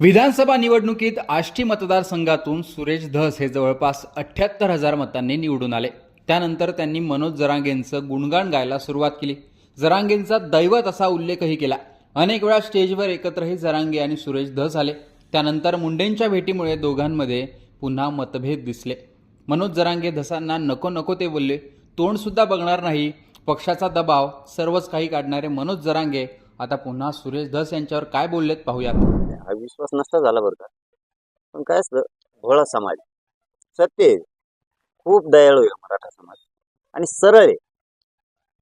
विधानसभा निवडणुकीत आष्टी मतदारसंघातून सुरेश धस हे जवळपास अठ्ठ्याहत्तर हजार मतांनी निवडून आले. त्यानंतर त्यांनी मनोज जरांगेंचं गुणगान गायला सुरुवात केली. जरांगेंचा दैवत असा उल्लेखही केला. अनेक वेळा स्टेजवर एकत्रही जरांगे आणि सुरेश धस आले. त्यानंतर मुंडेंच्या भेटीमुळे दोघांमध्ये पुन्हा मतभेद दिसले. मनोज जरांगे धसांना नको नको ते बोलले. तोंडसुद्धा बघणार नाही. पक्षाचा दबाव सर्वच काही काढणारे मनोज जरांगे. आता पुन्हा सुरेश धस यांच्यावर काय बोललेत पाहूयात. हा विश्वास नसता झाला बरं का. पण काय असतं भोळा समाज. सत्य आहे. खूप दयाळू आहे मराठा समाज. आणि सरळ आहे.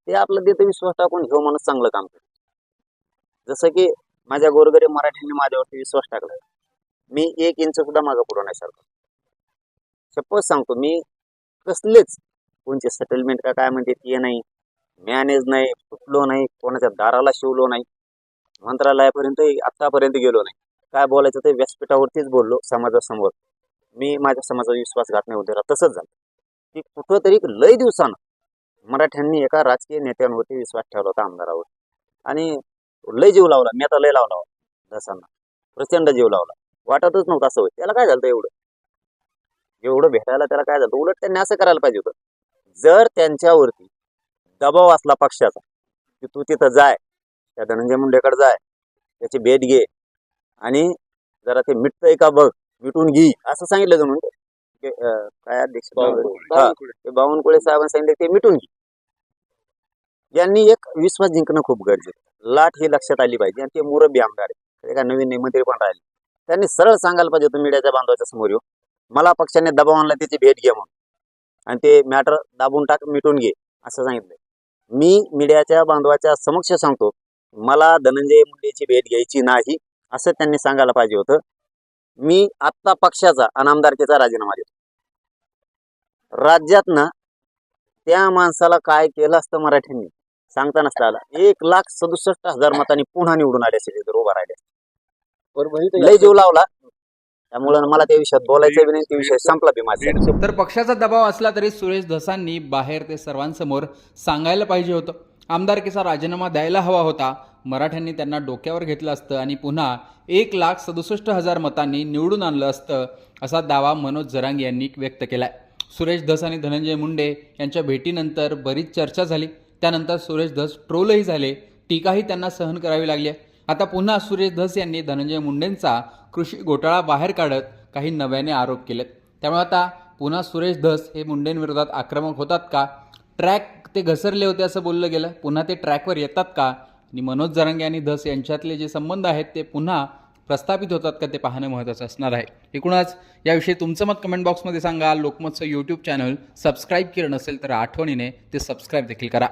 ते आपलं देतं विश्वास टाकून घेऊ माणूस चांगलं काम करतो जसं की माझ्या गोरगरीब मराठ्यांनी माझ्यावरती विश्वास टाकला. मी एक इंच सुद्धा मागं पुढं नाही सारखं सपोज सांगतो मी कसलेच कोणचे सेटलमेंट का काय म्हणते ते नाही. मॅनेज नाही फुटलो नाही कोणाच्या दाराला शिवलो नाही. मंत्रालयापर्यंत आत्तापर्यंत गेलो नाही. काय बोलायचं ते व्यासपीठावरतीच बोललो समाजासमोर. मी माझ्या समाजाचा विश्वासघात नाही होते तसंच झालं. की कुठंतरी लय दिवसानं मराठ्यांनी एका राजकीय नेत्यांवरती विश्वास ठेवला होता आमदारावर. आणि लय जीव लावला. मी आता लय लावला. दसांना. प्रचंड जीव लावला. वाटतच नव्हतं असं होईल. त्याला काय झालं एवढं? एवढं भेटायला त्याला काय झालं उलट त्यांनी असं करायला पाहिजे होतं. जर त्यांच्यावरती दबाव असला पक्षाचा की तू तिथं जाय. त्या धनंजय मुंडेकडे जाय. त्याची भेट घे. आणि जरा ते मिटतंय का बघ मिटून घे असं सांगितलं अं, काय अध्यक्ष ते बावनकुळे साहेबांनी सांगितलं ते मिटून घे. यांनी एक विश्वास जिंकणं खूप गरजेचं. लाट ही लक्षात आली पाहिजे आणि ते मुरबी आमदार आहे काय नवीन मंत्री पण राहिले. त्यांनी सरळ सांगायला पाहिजे होतं मीडियाच्या बांधवाच्या समोर येऊ मला पक्षाने दबाव आणला त्याची भेट घे म्हणून. आणि ते मॅटर दाबून टाक मिटून घे असं सांगितलं मी मीडियाच्या बांधवाच्या समक्ष सांगतो मला धनंजय मुंडेची भेट घ्यायची नाही. असं त्यांनी सांगायला पाहिजे होतं. मी आत्ता पक्षाचा आणि आमदारकीचा राजीनामा देतो. राज्यातनं त्या माणसाला काय केलं असतं मराठ्यांनी? सांगता नसता आला एक लाख सदुसष्ट हजार मतांनी पुन्हा निवडून आले असेल जर उभा राहिले लय जीव लावला. त्यामुळं मला त्या विषयात बोलायचं बी नाही त्या विषय संपला बी माझा. तर पक्षाचा दबाव असला तरी सुरेश धसांनी बाहेर ते सर्वांसमोर सांगायला पाहिजे होतं. आमदारकीचा राजीनामा द्यायला हवा होता मराठ्यांनी त्यांना डोक्यावर घेतलं असतं आणि पुन्हा एक लाख सदुसष्ट हजार मतांनी निवडून आणलं असतं असा दावा मनोज जरांग यांनी व्यक्त केलाय. सुरेश धस आणि धनंजय मुंडे यांच्या भेटीनंतर बरीच चर्चा झाली. त्यानंतर सुरेश धस ट्रोलही झाले. टीकाही त्यांना सहन करावी लागली आहे. आता पुन्हा सुरेश धस यांनी धनंजय मुंडेंचा कृषी घोटाळा बाहेर काढत काही नव्याने आरोप केलेत. त्यामुळे आता पुन्हा सुरेश धस हे मुंडेंविरोधात आक्रमक होतात का? ट्रॅक ते घसरले होते असं बोललं गेलं. पुन्हा ते ट्रॅकवर येतात का? आणि मनोज जरांगे आणि धस यांच्यातले जे संबंध आहेत ते पुन्हा प्रस्थापित होतात का ते पाहणं महत्त्वाचं असणार आहे. एकूणच याविषयी तुमचं मत कमेंट बॉक्समध्ये सांगा. लोकमतचं यूट्यूब चॅनल सबस्क्राईब केलं नसेल तर आठवणीने ते सबस्क्राईब देखील करा.